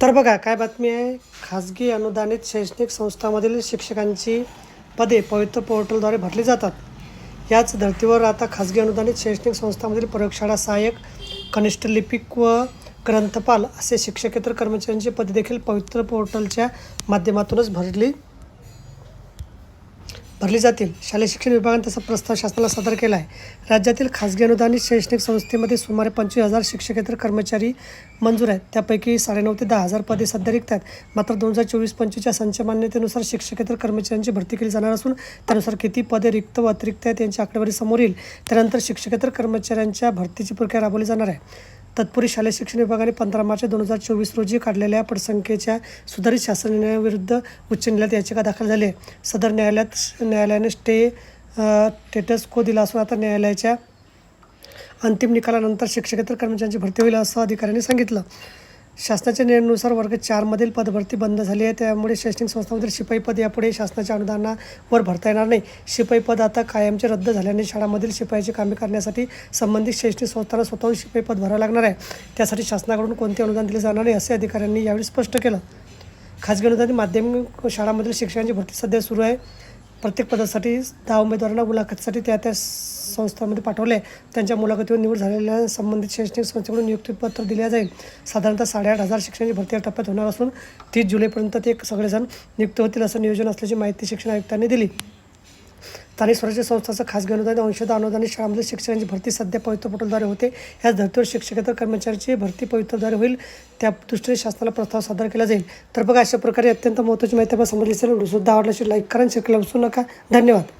तर बघा काय बातमी आहे? खाजगी अनुदानित शैक्षणिक संस्थांमधील शिक्षकांची पदे पवित्र पोर्टलद्वारे भरली जातात. याच धर्तीवर आता खाजगी अनुदानित शैक्षणिक संस्थांमधील प्रयोगशाळा सहाय्यक कनिष्ठ लिपिक व ग्रंथपाल असे शिक्षकेतर कर्मचाऱ्यांची पदे देखील पवित्र पोर्टलच्या माध्यमातूनच भरली भरली जातील. शालेय शिक्षण विभागाने तसा प्रस्ताव शासनाला सादर केला आहे राज्यातील खाजगी अनुदानित शैक्षणिक संस्थेमध्ये सुमारे पंचवीस हजार शिक्षकेतर कर्मचारी मंजूर आहेत. त्यापैकी साडेनऊ ते दहा हजार पदे सध्या रिक्त आहेत. मात्र दोन हजार चोवीस पंचवीसच्या संचमान्यतेनुसार शिक्षकेतर कर्मचाऱ्यांची भरती केली जाणार असून त्यानुसार किती पदे रिक्त व अतिरिक्त आहेत यांची आकडेवारी समोर येईल. त्यानंतर शिक्षकेतर कर्मचाऱ्यांच्या भरतीची प्रक्रिया राबवली जाणार आहे. तत्पूर्वी शालेय शिक्षण विभागाने पंधरा मार्च दोन हजार चोवीस रोजी काढलेल्या पटसंख्येच्या सुधारित शासन निर्णयाविरुद्ध उच्च न्यायालयात याचिका दाखल झाली आहे. सदर न्यायालयात न्यायालयाने स्टे स्टेटस को दिला असून आता न्यायालयाच्या अंतिम निकालानंतर शिक्षकेतर कर्मचाऱ्यांची भरती होईल असं अधिकाऱ्यांनी सांगितलं. शासनाच्या निर्णयानुसार वर्ग चारमधील पदभरती बंद झाली आहे. त्यामुळे शैक्षणिक संस्थांमधील शिपाई पद यापुढे शासनाच्या अनुदानावर भरता येणार नाही. शिपाई पद आता कायमचे रद्द झाल्याने शाळांमधील शिपाईची कामे करण्यासाठी संबंधित शैक्षणिक संस्थांना स्वतःहून शिपाई पद भरावं लागणार आहे. त्यासाठी शासनाकडून कोणते अनुदान दिले जाणार नाही असे अधिकाऱ्यांनी यावेळी स्पष्ट केलं. खाजगी अनुदानित माध्यमिक शाळांमधील शिक्षकांची भरती सध्या सुरू आहे. प्रत्येक पदासाठी दहा उमेदवारांना मुलाखतीसाठी त्या त्या संस्थांमध्ये पाठवले. त्यांच्या मुलाखतीवर निवड झालेल्या संबंधित शैक्षणिक संस्थेकडून नियुक्तीपत्र दिले जाईल. साधारणतः साडेआठ हजार शिक्षणाची भरती या टप्प्यात होणार असून तीस जुलैपर्यंत ते सगळेजण नियुक्त होतील असं नियोजन असल्याची माहिती शिक्षण आयुक्तांनी दिली. स्थानिक स्वराज्य संस्थांचं खासगी अनुदान अंशतः अनुदानित शाळांमध्ये शिक्षणाची भरती सध्या पवित्र पोर्टलद्वारे होते. याच धर्तीवर शिक्षकेतर कर्मचाऱ्यांची भरती पवित्रद्वारे होईल. त्या दृष्टीने शासनाला प्रस्ताव सादर केला जाईल. तर बघा अशा प्रकारे अत्यंत महत्त्वाची माहिती आपण समजली असेल. सुद्धा आवडला लाईक करा शेअर विसरू नका. धन्यवाद.